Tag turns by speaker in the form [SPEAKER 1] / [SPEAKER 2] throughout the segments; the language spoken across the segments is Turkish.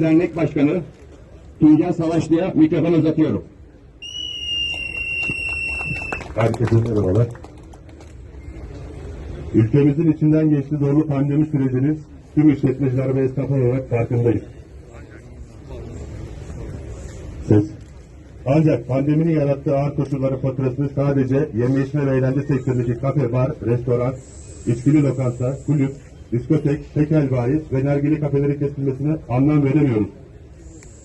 [SPEAKER 1] Dernek Başkanı Tuğcan Savaşlı'ya mikrofon uzatıyorum.
[SPEAKER 2] Herkese merhabalar. Ülkemizin içinden geçtiği zorlu pandemi sürecinin tüm işletmeciler ve esnaf olarak farkındayız. Ses. Ancak pandeminin yarattığı ağır koşulların faturasını sadece yeme içme ve eğlence sektöründeki kafe, bar, restoran, içkili lokanta, kulüp, diskotek, tekel bayi ve nargile kafelerin kesilmesine anlam veremiyoruz.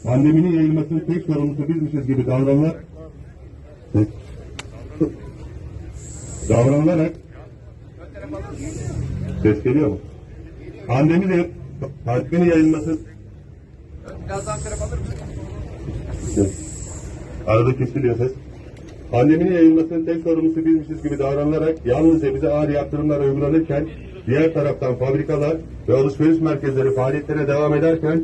[SPEAKER 2] Pandeminin yayılmasının tek sorumlusu bizmişiz gibi davranılan Ses. davranılarak ses geliyor mu? Pandemi de pandeminin yayılması Ses. Arada kesiliyor ses. Pandeminin yayılmasının tek sorumlusu bizmişiz gibi davranılarak yalnızca bize ağır yaptırımlar uygulanırken diğer taraftan fabrikalar ve alışveriş merkezleri faaliyetlerine devam ederken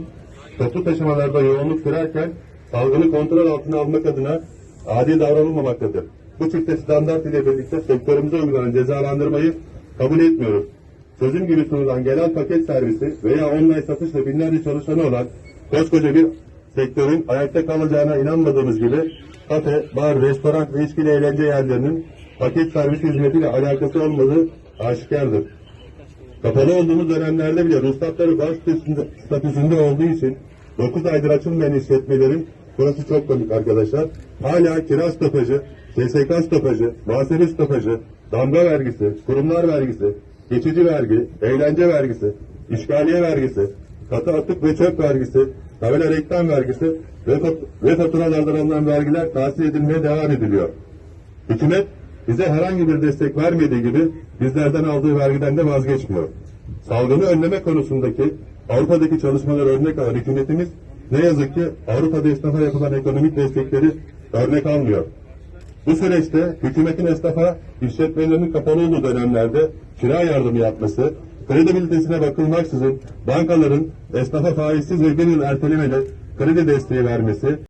[SPEAKER 2] toplu taşımalarda yoğunluk sürerken salgını kontrol altına almak adına adil davranılmamaktadır. Bu çifte standart ile birlikte sektörümüze uygulanan cezalandırmayı kabul etmiyoruz. Sözüm gibi sunulan genel paket servisi veya online satışla binlerce çalışanı olan koskoca bir sektörün ayakta kalacağına inanmadığımız gibi kafe, bar, restoran ve içkili eğlence yerlerinin paket servis hizmetiyle alakası olmadığı aşikardır. Kapalı olduğumuz dönemlerde bile ruhsatları statüsünde, statüsünde olduğu için 9 aydır açılmayan işletmelerin burası çok komik arkadaşlar. Hala kira stopajı, SSK stopajı, muhasebe stopajı, damga vergisi, kurumlar vergisi, geçici vergi, eğlence vergisi, işgaliye vergisi, katı atık ve çöp vergisi, tabela reklam vergisi ve, ve faturalardan alınan vergiler tahsil edilmeye devam ediliyor. Hükümet bize herhangi bir destek vermediği gibi bizlerden aldığı vergiden de vazgeçmiyor. Salgını önleme konusundaki Avrupa'daki çalışmalar örnek alan hükümetimiz ne yazık ki Avrupa'da esnafa yapılan ekonomik destekleri örnek almıyor. Bu süreçte hükümetin esnafa işletmelerinin kapalı olduğu dönemlerde kira yardımı yapması, kredibilitesine bakılmaksızın bankaların esnafa faizsiz ve bir yıl ertelemeyle kredi desteği vermesi,